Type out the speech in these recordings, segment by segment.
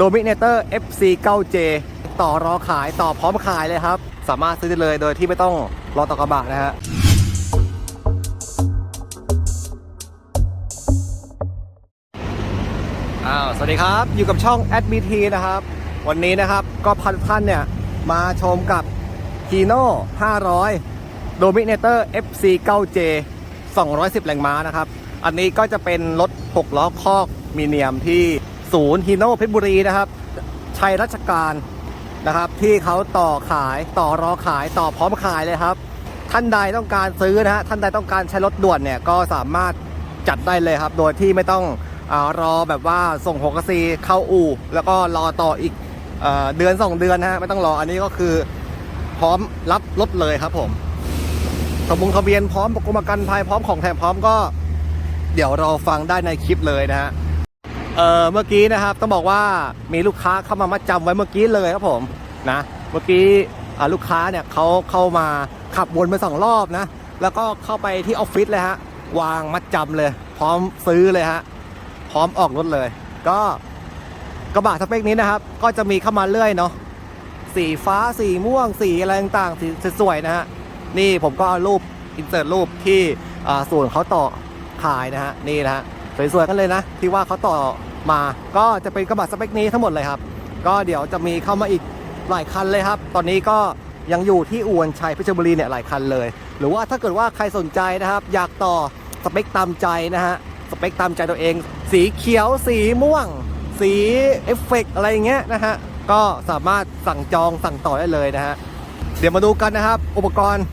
Dominator FC 9J ต่อรอขายต่อพร้อมขายเลยครับ สามารถซื้อได้เลยโดยที่ไม่ต้องรอต่อกระบะนะฮะอ้าวสวัสดีครับอยู่กับช่อง AdBT นะครับ วันนี้นะครับก็พันท่านเนี่ย มาชมกับ Hino 500 Dominator FC 9J 210 แรงม้านะครับ อันนี้ก็จะเป็นรถ 6 ล้อคอกมีเนียมที่ ศูนย์ฮีโน่เพชรบุรีนะครับ ชัยราชการนะครับ ที่เขาต่อขายต่อรอขายต่อพร้อมขายเลยครับ ท่านใดต้องการซื้อนะฮะท่านใดต้องการใช้รถด่วนเนี่ยก็สามารถจัดได้เลยครับ โดยที่ไม่ต้องอรอแบบว่าส่งหัวกระซีเข้าอู่ แล้วก็รอต่ออีกเอเดือนสองเดือนนะฮะไม่ต้องรออันนี้ก็คือพร้อมรับรถเลยครับผมทะบงทะเบียนพร้อมประกันประกันภัยพร้อมของแถมพร้อมก็ เดี๋ยวเราฟังได้ในคลิปเลยนะฮะ เออเมื่อกี้นะครับต้องบอกว่ามีลูกค้าเข้ามามัดจำไว้เมื่อกี้เลยครับผมนะเมื่อกี้ลูกค้าเนี่ยเขาเข้ามาขับวนไปสองรอบนะแล้วก็เข้าไปที่ออฟฟิศเลยฮะวางมัดจำเลย พร้อมซื้อเลยฮะพร้อมออกรถเลย ก็กระบะสเปคนี้นะครับ ก็จะมีเข้ามาเรื่อยเนาะสีฟ้าสีม่วงสีอะไรต่างๆสีสวยๆนะฮะนี่ผมก็เอารูปอินเสิร์ตรูปที่ส่วนเขาต่อขายนะฮะนี่นะฮะ สวยๆกันเลยนะ ที่ว่าเขาต่อมาก็จะเป็นกระบะสเปคนี้ทั้งหมดเลยครับ ก็เดี๋ยวจะมีเข้ามาอีกหลายคันเลยครับ ตอนนี้ก็ยังอยู่ที่อวนชัยเพชรบุรีเนี่ยหลายคันเลย หรือว่าถ้าเกิดว่าใครสนใจนะครับ อยากต่อสเปคตามใจนะฮะสเปคตามใจตัวเอง สีเขียวสีม่วง สีเอฟเฟกต์อะไรอย่างเงี้ยนะฮะก็สามารถสั่งจองสั่งต่อได้เลยนะฮะเดี๋ยวมาดูกันนะครับ อุปกรณ์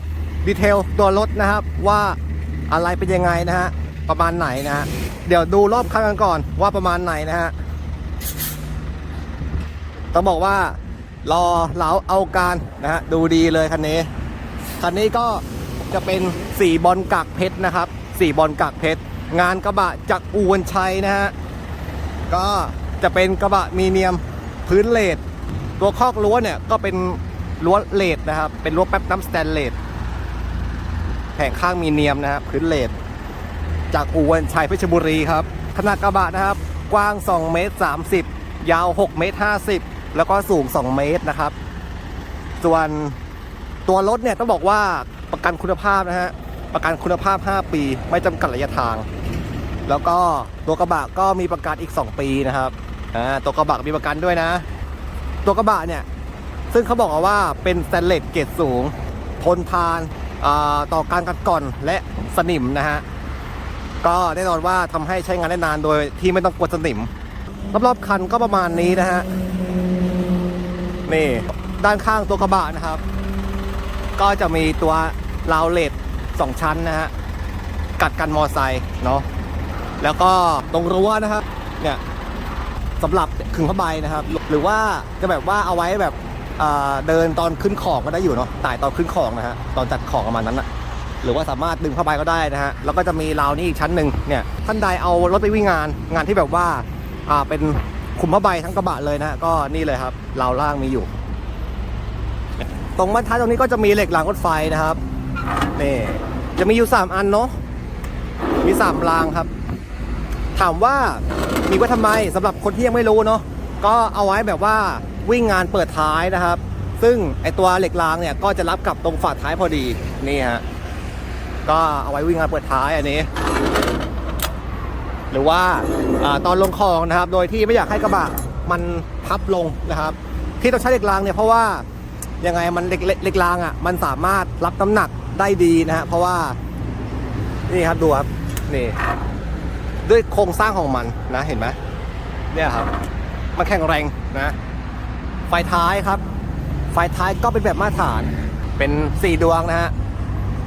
ดีเทลตัวรถนะครับว่าอะไรเป็นยังไงนะฮะ ประมาณไหนนะฮะเดี๋ยวดูรอบคันกันก่อนว่าประมาณไหนนะฮะต้องบอกว่ารอเหลาเอาการนะฮะดูดีเลยคันนี้คันนี้ก็จะเป็นสีบอลกากเพชรนะครับสีบอลกากเพชร งานกระบะจากอูวนชัยนะฮะก็จะเป็นกระบะมีเนียมพื้นเลดตัวคอกรั้วเนี่ยก็เป็นรั้วเลดนะครับเป็นรั้วแป๊บน้ำสแตนเลสแผงข้างมีเนียมนะฮะพื้นเลด จากอู่วันชัยเพชรบุรีครับ ขนาดกระบะนะครับ กว้าง 2 เมตร 30 ยาว 6 เมตร 50 แล้วก็สูง 2 เมตรนะครับ ส่วนตัวรถเนี่ยต้องบอกว่าประกันคุณภาพนะฮะ ประกันคุณภาพ 5 ปีไม่จำกัดระยะทาง แล้วก็ตัวกระบะก็มีประกันอีก 2 ปีนะครับ อ่า ตัวกระบะมีประกันด้วยนะ ตัวกระบะเนี่ย ซึ่งเขาบอกว่าเป็นสแตนเลสเกรดสูง ทนทานอ่าต่อการกัดกร่อนและสนิมนะฮะ ก็แน่นอนว่าทำให้ใช้งานได้นานโดยที่ไม่ต้องกดสนิม รอบๆคันก็ประมาณนี้นะฮะ นี่ ด้านข้างตัวกระบะนะครับ ก็จะมีตัวราวเลดสองชั้นนะฮะ กัดกันมอไซค์เนาะแล้วก็ตรงรั้วนะครับ เนี่ยสำหรับขึงผ้าใบนะครับ หรือว่าจะแบบว่าเอาไว้แบบเดินตอนขึ้นของก็ได้อยู่เนาะต่ายตอนขึ้นของนะฮะตอนจัดของประมาณนั้นอะ หรือว่าสามารถดึงเข้าไปก็ได้นะฮะแล้วก็จะมีราวนี้อีกชั้นหนึ่งเนี่ยท่านใดเอารถไปวิ่งงานงานที่แบบว่าอ่าเป็นคุมผ้าใบทั้งกระบะเลยนะก็นี่เลยครับราวล่างมีอยู่ ตรงบรรทัดตรงนี้ก็จะมีเหล็กรางรถไฟนะครับนี่จะมีอยู่ 3 อันเนาะมี3รางครับ ถามว่ามีไว้ทำไมสำหรับคนที่ยังไม่รู้เนาะก็เอาไว้แบบว่าวิ่งงานเปิดท้ายนะครับ ซึ่งไอตัวเหล็กรางเนี่ยก็จะรับกับตรงฝาท้ายพอดีนี่ฮะ ก็เอาไว้วิ่งงานเปิดท้ายอันนี้ หรือว่าอตอนลงคลองนะครับ โดยที่ไม่อยากให้กระบะมันพับลงนะครับ ที่ต้องใช้เหล็กรางเนี่ยเพราะว่ายังไงมันเหล็กเหล็กรางอะมันสามารถรับน้ำหนักได้ดีนะฮะเพราะว่านี่ครับดูครับนี่ด้วยโครงสร้างของมันนะเห็นไหมเนี่ยครับ มันแข็งแรงนะ ไฟท้ายครับ ไฟท้ายก็เป็นแบบมาตรฐานเป็น 4 ดวงนะฮะ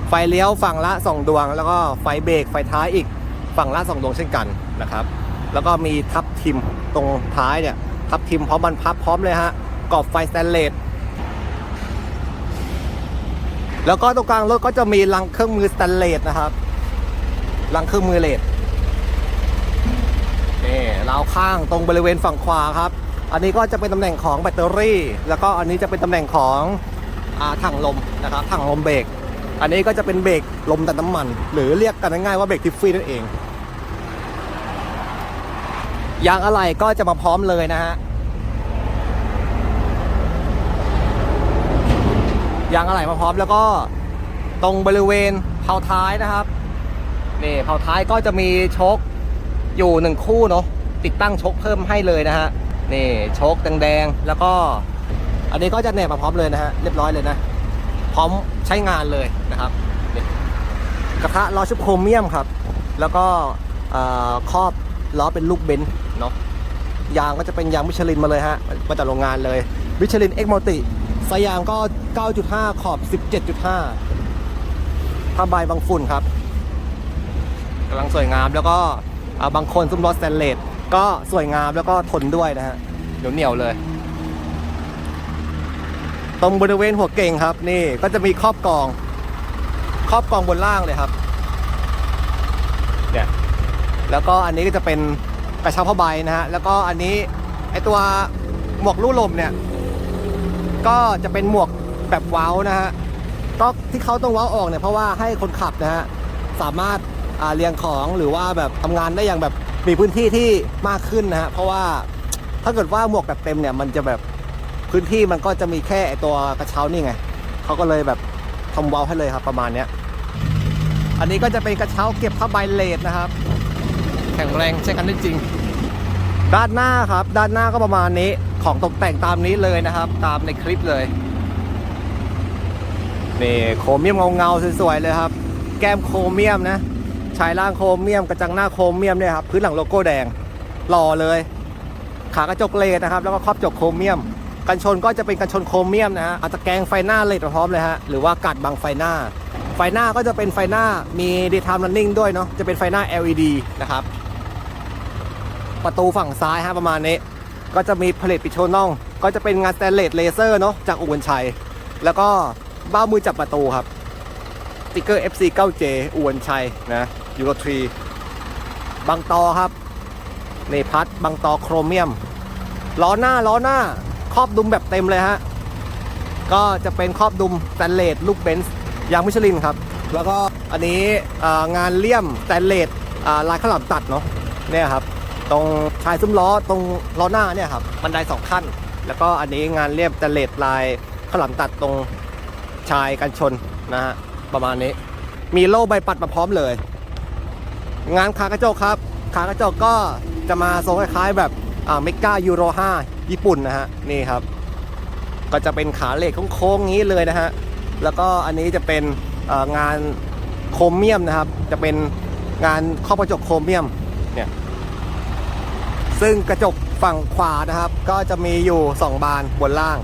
ไฟเลี้ยวฝั่งละ 2 ดวง แล้วก็ไฟเบรกไฟท้ายอีกฝั่งละ 2 ดวงเช่นกันนะครับ แล้วก็มีทับทิมตรงท้ายเนี่ยทับทิมพร้อมบรรพับพร้อมเลยฮะกรอบไฟสแตนเลสแล้วก็ตรงกลางรถก็จะมีลังเครื่องมือสแตนเลสนะครับลังเครื่องมือเลสนี่ราวข้างตรงบริเวณฝั่งขวาครับ อันนี้ก็จะเป็นตำแหน่งของแบตเตอรี่ แล้วก็อันนี้จะเป็นตำแหน่งของอถังลมนะครับถังลมเบรก อันนี้ก็จะเป็นเบรกลมดัดน้ำมัน หรือเรียกกันง่ายๆว่าเบรกทิฟฟี่นั่นเอง ยางอะไรก็จะมาพร้อมเลยนะฮะ ยางอะไรมาพร้อมแล้วก็ตรงบริเวณเผาท้ายนะครับนี่เผาท้ายก็จะมีชกอยู่หนึ่งคู่เนาะติดตั้งชกเพิ่มให้เลยนะฮะนี่ชกแดงๆแล้วก็ อันนี้ก็จะแหนบมาพร้อมเลยนะฮะเรียบร้อยเลยนะ พร้อมใช้งานเลยนะครับกระทะล้อชุบโครเมียมครับ แล้วก็ครอบล้อเป็นลูกเบนซ์เนาะยางก็จะเป็นยางมิชลินมาเลยฮะมาจากโรงงานเลยมิชลินเอ็กโมติสายยางก็ 9.5 ขอบ 17.5ผ้าใบบางฝุ่นครับกำลังสวยงามแล้วก็บางคนซุ้มล้อสแตนเลสก็สวยงามแล้วก็ทนด้วยนะฮะเหนียวเหนียวๆเลย รงบริเวณหัวเก่งครับ นี่ก็จะมีครอบกอง ครอบกองบนล่างเลยครับเนี่ยแล้วก็อันนี้ก็จะเป็นกระเช้าผ้าใบนะฮะแล้วก็อันนี้ไอตัวหมวกลู่ลมเนี่ย ก็จะเป็นหมวกแบบเว้านะฮะก็ที่เขาต้องเว้าออกเนี่ยเพราะว่าให้คนขับนะฮะสามารถอ่าเรียงของหรือว่าแบบทำงานได้อย่างแบบมีพื้นที่ที่มากขึ้นนะฮะเพราะว่าถ้าเกิดว่าหมวกแบบเต็มเนี่ยมันจะแบบ พื้นที่มันก็จะมีแค่ไอ้ตัวกระเช้านี่ไงเขาก็เลยแบบทำเวาล์วให้เลยครับประมาณเนี้ยอันนี้ก็จะเป็นกระเช้าเก็บผ้าใบเลดนะครับ แข็งแรงใช้กันได้จริง ด้านหน้าครับ ด้านหน้าก็ประมาณนี้ของตกแต่งตามนี้เลยนะครับ ตามในคลิปเลยนี่โครเมียมเงาๆสวยๆเลยครับ แก้มโครเมียมนะชายล่างโครเมียมกระจังหน้าโครเมียมเนี่ยครับพื้นหลังโลโก้แดงหล่อเลย ขากระจกเลดนะครับ แล้วก็ครอบจกโครเมียม กันชนก็จะเป็นกันชนโครเมียมนะฮะอาตะแกรงไฟหน้าเลดพร้อมเลยฮะหรือว่ากัดบังไฟหน้า ไฟหน้าก็จะเป็นไฟหน้ามีดีทามรันนิ่งด้วยเนาะจะเป็นไฟหน้า LED นะครับประตูฝั่งซ้ายฮะประมาณนี้ ก็จะมีผลิตปิดโชน่องก็จะเป็นงานสแตนเลสเลเซอร์เนาะจากอุบลชัย แล้วก็บ้ามือจับประตูครับสติ๊กเกอร์ FC 9J อุบลชัยนะยูโรทรีบางตอครับนี่พัดบางตอโครเมียมล้อหน้าล้อหน้า ครอบดุมแบบเต็มเลยฮะ ก็จะเป็นครอบดุมสแตนเลสลูกเบนซ์ยางมิชลินครับ แล้วก็อันนี้งานเลี่ยมสแตนเลสลายข้าวหลามตัดเนาะเนี่ยครับ ตรงชายซุ้มล้อตรงล้อหน้าเนี่ยครับบันไดสองขั้น แล้วก็อันนี้งานเลี่ยมสแตนเลสลายข้าวหลามตัดตรงชายกันชนนะฮะประมาณนี้ มีโล่ใบปัดมาพร้อมเลย งานขากระจกครับ ขากระจกก็จะมาทรงคล้ายๆแบบ เมกายูโร5ญี่ปุ่นนะฮะนี่ครับ ก็จะเป็นขาเหล็กโค้งๆงี้เลยนะฮะแล้วก็อันนี้จะเป็นงานโครเมียมนะครับ จะเป็นงานครอบกระจกโครเมียมเนี่ยซึ่งกระจกฝั่งขวานะครับ ก็จะมีอยู่ 2 บานบนล่าง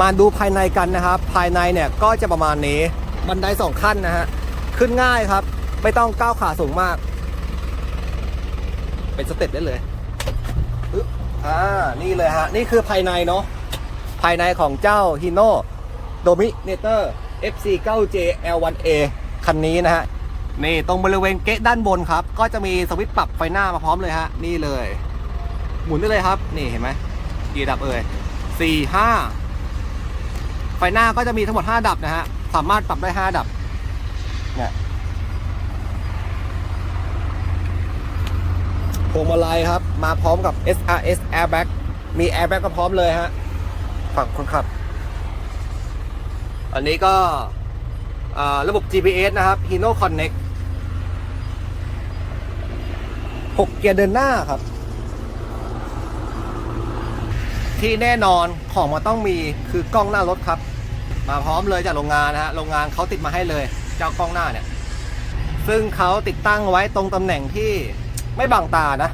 มาดูภายในกันนะครับ ภายในเนี่ยก็จะประมาณนี้บันไดสองขั้นนะฮะขึ้นง่ายครับ ไม่ต้องก้าวขาสูงมาก เป็นสเต็ปได้เลย อ่า นี่เลยฮะ นี่คือภายในเนาะ ภายในของเจ้า Hino Dominator FC9J L1A คันนี้นะฮะ นี่ตรงบริเวณเกะด้านบนครับ ก็จะมีสวิตช์ปรับไฟหน้ามาพร้อมเลยฮะ นี่เลย หมุนได้เลยครับ นี่เห็นไหมกี่ดับเอ่ยสี่ห้าไฟหน้าก็จะมีทั้งหมด 5 ดับนะฮะ สามารถปรับได้ 5 ดับเนี่ย พวงมาลัยครับ มาพร้อมกับ SRS Airbag มี Airbag ก็พร้อมเลยฮะ ฝั่งคนขับ อันนี้ก็ระบบ GPS นะครับ Hino Connect 6 เกียร์เดินหน้าครับ ที่แน่นอนของมันต้องมีคือกล้องหน้ารถครับ มาพร้อมเลยจากโรงงานนะฮะ โรงงานเขาติดมาให้เลย เจ้ากล้องหน้าเนี่ย ซึ่งเขาติดตั้งไว้ตรงตำแหน่งที่ ไม่บังตานะ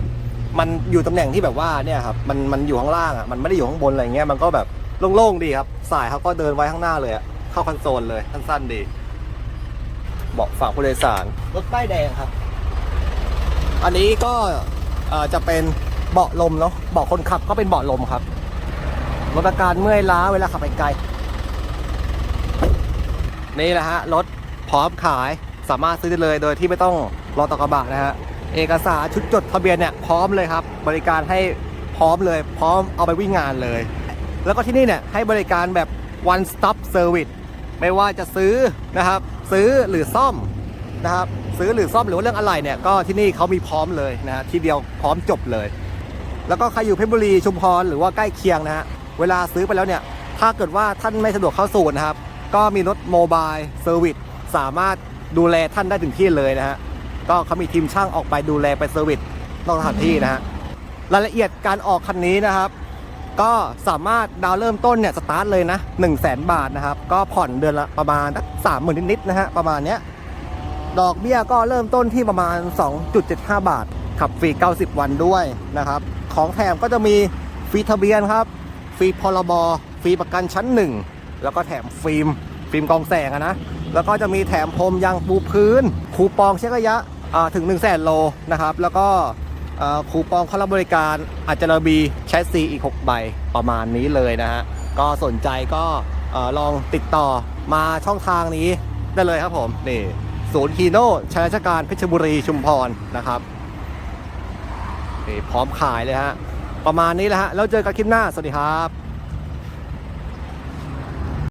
มันอยู่ตำแหน่งที่แบบว่าเนี่ยครับมันมันอยู่ข้างล่างอะมันไม่ได้อยู่ข้างบนอะไรเงี้ยมันก็แบบโล่งๆดีครับ สายเขาก็เดินไว้ข้างหน้าเลยอะเข้าคอนโซลเลยสั้นๆดีเบาะฝั่งผู้โดยสารรถป้ายแดงครับ อันนี้ก็เอ่อจะเป็นเบาะลมเนาะเบาะคนขับก็เป็นเบาะลมครับลดอาการเมื่อยล้าเวลาขับไปไกลนี่แหละฮะรถพร้อมขายสามารถซื้อได้เลยโดยที่ไม่ต้องรอต่อกระบะนะฮะ เอกสารชุดจดทะเบียนเนี่ยพร้อมเลยครับ บริการให้พร้อมเลย พร้อมเอาไปวิ่งงานเลย แล้วก็ที่นี่เนี่ยให้บริการแบบ one stop service ไม่ว่าจะซื้อนะครับ ซื้อหรือซ่อมนะครับ ซื้อหรือซ่อมหรือว่าเรื่องอะไรเนี่ยก็ที่นี่เขามีพร้อมเลยนะฮะทีเดียวพร้อมจบเลย แล้วก็ใครอยู่เพชรบุรีชุมพรหรือว่าใกล้เคียงนะฮะเวลาซื้อไปแล้วเนี่ยถ้าเกิดว่าท่านไม่สะดวกเข้าศูนย์นะครับ ก็มีรถโมบายเซอร์วิสสามารถดูแลท่านได้ถึงที่เลยนะฮะ ก็เขามีทีมช่างออกไปดูแลไปเซอร์วิสนอกสถานที่นะฮะรายละเอียดการออกคันนี้นะครับ ก็สามารถดาวเริ่มต้นเนี่ยสตาร์ทเลยนะ1 0 0 0 0แบาทนะครับ ก็ผ่อนเดือนละประมาณสามหมื่นนิดๆนะฮะประมาณเนี้ยดอกเบี้ยก็เริ่มต้นที่ประมาณ 2.75 บาท ขับฟรี 90 วันด้วยนะครับ ของแถมก็จะมีฟรีทะเบียนครับ ฟรีพรบฟรีประกันชั้นหนึ่งแล้วก็แถมฟิล์ม ฟิล์มกองแสงอะนะ แล้วก็จะมีแถมพรมยางปูพื้น คูปองเช็คระยะ ถึง 1 0 0 0 0แสนโลนะครับ แล้วก็อ่าคูปองเข้ารับบริการอาจจะระบีแชสซีอีก 6 ใบประมาณนี้เลยนะฮะ ก็สนใจก็อ่อลองติดต่อมาช่องทางนี้ได้เลยครับผม นี่ศูนย์ฮีโน่ชัยราชการเพชรบุรีชุมพรนะครับนี่พร้อมขายเลยฮะ ประมาณนี้แหละฮะ แล้วเจอกันคลิปหน้า สวัสดีครับ